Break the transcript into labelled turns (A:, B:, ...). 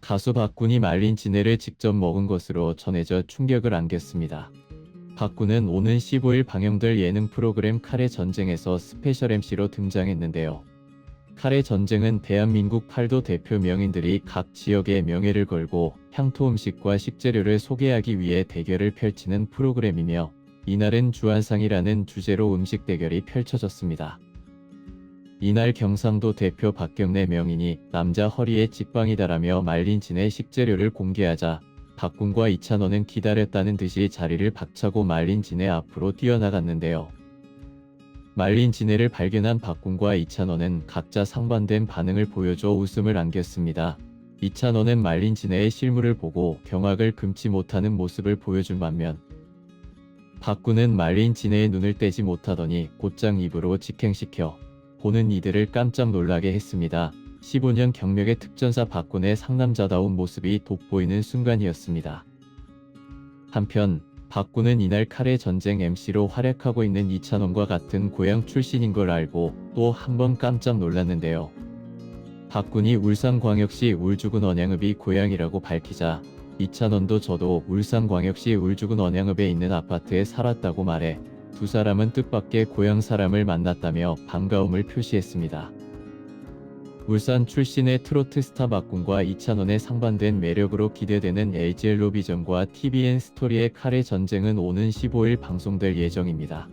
A: 가수 박군이 말린 지네를 직접 먹은 것으로 전해져 충격을 안겼습니다. 박군은 오는 15일 방영될 예능 프로그램 칼의 전쟁에서 스페셜 MC로 등장했는데요. 칼의 전쟁은 대한민국 팔도 대표 명인들이 각 지역의 명예를 걸고 향토 음식과 식재료를 소개하기 위해 대결을 펼치는 프로그램이며 이날은 주한상이라는 주제로 음식 대결이 펼쳐졌습니다. 이날 경상도 대표 박경래 명인이 남자 허리에 직방이다라며 말린 진의 식재료를 공개하자 박군과 이찬원은 기다렸다는 듯이 자리를 박차고 말린 진의 앞으로 뛰어나갔는데요. 말린 진해를 발견한 박군과 이찬원은 각자 상반된 반응을 보여줘 웃음을 안겼습니다. 이찬원은 말린 진해의 실물을 보고 경악을 금치 못하는 모습을 보여준 반면 박군은 말린 진해의 눈을 떼지 못하더니 곧장 입으로 직행시켜 보는 이들을 깜짝 놀라게 했습니다. 15년 경력의 특전사 박군의 상남자다운 모습이 돋보이는 순간이었습니다. 한편 박군은 이날 칼의 전쟁 MC로 활약하고 있는 이찬원과 같은 고향 출신인 걸 알고 또 한 번 깜짝 놀랐는데요. 박군이 울산광역시 울주군 언양읍이 고향이라고 밝히자 이찬원도 저도 울산광역시 울주군 언양읍에 있는 아파트에 살았다고 말해 두 사람은 뜻밖의 고향 사람을 만났다며 반가움을 표시했습니다. 울산 출신의 트로트 스타 박군과 이찬원의 상반된 매력으로 기대되는 LG 로비전과 TVN 스토리의 칼의 전쟁은 오는 15일 방송될 예정입니다.